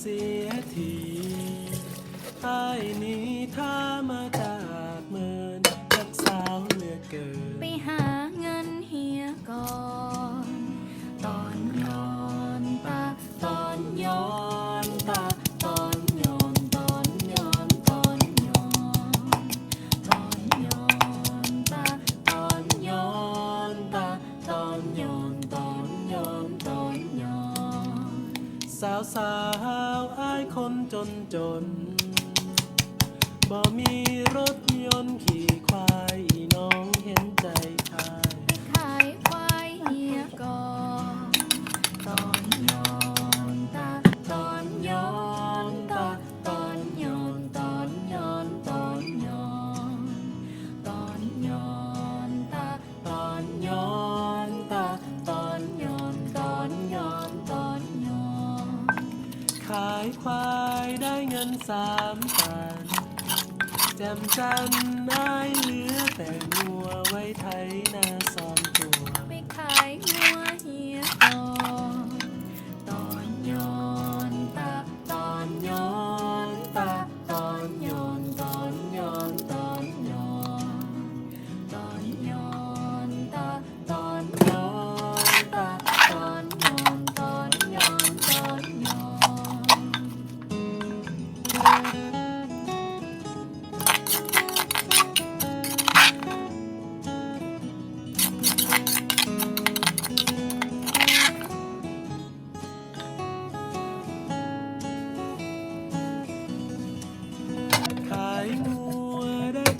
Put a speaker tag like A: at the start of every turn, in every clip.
A: เสียทีไอ้นี้ถ้ามาจากเมินจากสาวเหลือเกิน
B: ไปหาเงินเฮียก่อน ตอนย้อนตาตอนย้อนตาา
A: วสาวอายคนจนจน บ่มีรถยนต์ขี่ควายน้องาย
B: ควาย
A: ได้เงินสามพันแจมจันนา
B: ยเหลือแต่
A: งัว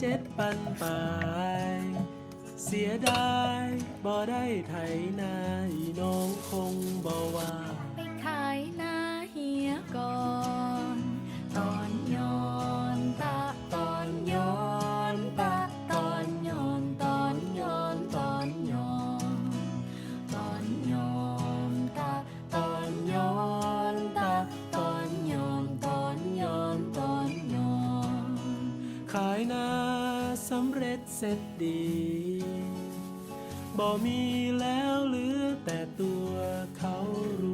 A: เจ็ดปันปาย เสียดายบ่ได้ไถนาอีน้องคงบ่ว่า
B: ไปขายนาเฮียก่อน ตอนย้อนตาตอนย้อนตาตอนย้อนตอนย้อนตอนย้อนตอนย้อนตาตอนย้อนตาตอนย้อนตอนย้อนตอนย้อน
A: ขายนา สำเร็จเสร็จดี บ่มีแล้วเหลือแต่ตัวเขารู้